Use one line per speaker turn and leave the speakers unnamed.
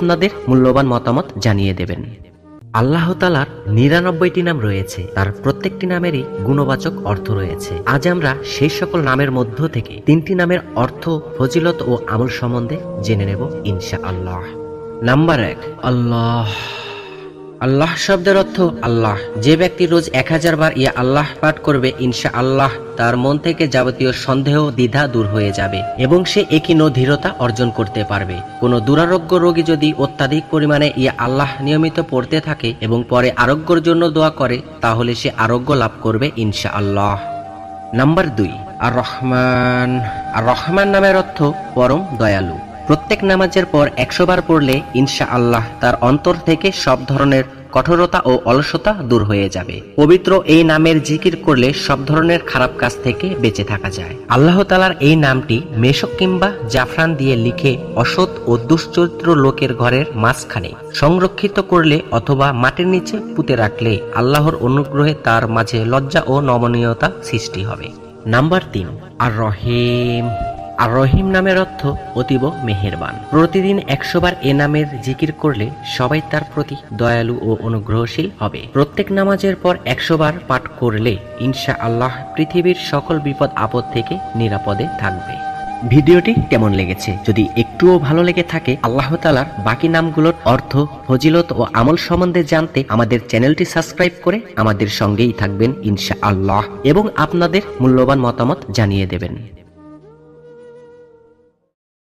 আপনাদের মূল্যবান মতামত জানিয়ে দেবেন। আল্লাহ তালার নিরানব্বইটি নাম রয়েছে। তার প্রত্যেকটি নামেরই গুণবাচক অর্থ রয়েছে। আজ আমরা সেই সকল নামের মধ্য থেকে তিনটি নামের অর্থ, ফজিলত ও আমল সম্বন্ধে জেনে নেব ইনশা আল্লাহ নাম্বার এক, আল্লাহ। আল্লাহ শব্দের অর্থ আল্লাহ। যে ব্যক্তি রোজ এক হাজার বার ইয়া আল্লাহ পাঠ করবে ইনশা আল্লাহ তার মন থেকে যাবতীয় সন্দেহ, দ্বিধা দূর হয়ে যাবে এবং সে একই ধীরতা অর্জন করতে পারবে। কোনো দুরারোগ্য রোগী যদি অত্যাধিক পরিমাণে ইয়া আল্লাহ নিয়মিত পড়তে থাকে এবং পরে আরোগ্যর জন্য দোয়া করে, তাহলে সে আরোগ্য লাভ করবে ইনশা আল্লাহ নাম্বার দুই, আর রহমান। আর রহমান নামের অর্থ পরম দয়ালু। প্রত্যেক নামাজের পর একশো বার পড়লে ইনশা আল্লাহ তার অন্তর থেকে সব ধরনের কঠোরতা ও অলসতা দূর হয়ে যাবে। পবিত্র এই নামের জিকির করলে সব ধরনের খারাপ কাজ থেকে বেঁচে থাকা যায়। আল্লাহ তালার এই নামটি মেশক কিংবা জাফরান দিয়ে লিখে অসৎ ও দুশ্চরিত্র লোকের ঘরের মাঝখানে সংরক্ষিত করলে অথবা মাটির নিচে পুঁতে রাখলে আল্লাহর অনুগ্রহে তার মাঝে লজ্জা ও নমনীয়তা সৃষ্টি হবে। নাম্বার তিন আর রহিম আর রহিম নামের অর্থ অতীব মেহেরবান। প্রতিদিন একশো বার এ নামের জিকির করলে সবাই তার প্রতি দয়ালু ও অনুগ্রহশীল হবে। প্রত্যেক নামাজের পর একশো বার পাঠ করলে ইনশা আল্লাহ পৃথিবীর সকল বিপদ আপদ থেকে নিরাপদে থাকবে। ভিডিওটি কেমন লেগেছে? যদি একটুও ভালো লেগে থাকে, আল্লাহ তালার বাকি নামগুলোর অর্থ, ফজিলত ও আমল সম্বন্ধে জানতে আমাদের চ্যানেলটি সাবস্ক্রাইব করে আমাদের সঙ্গেই থাকবেন ইনশা আল্লাহ এবং আপনাদের মূল্যবান মতামত জানিয়ে দেবেন।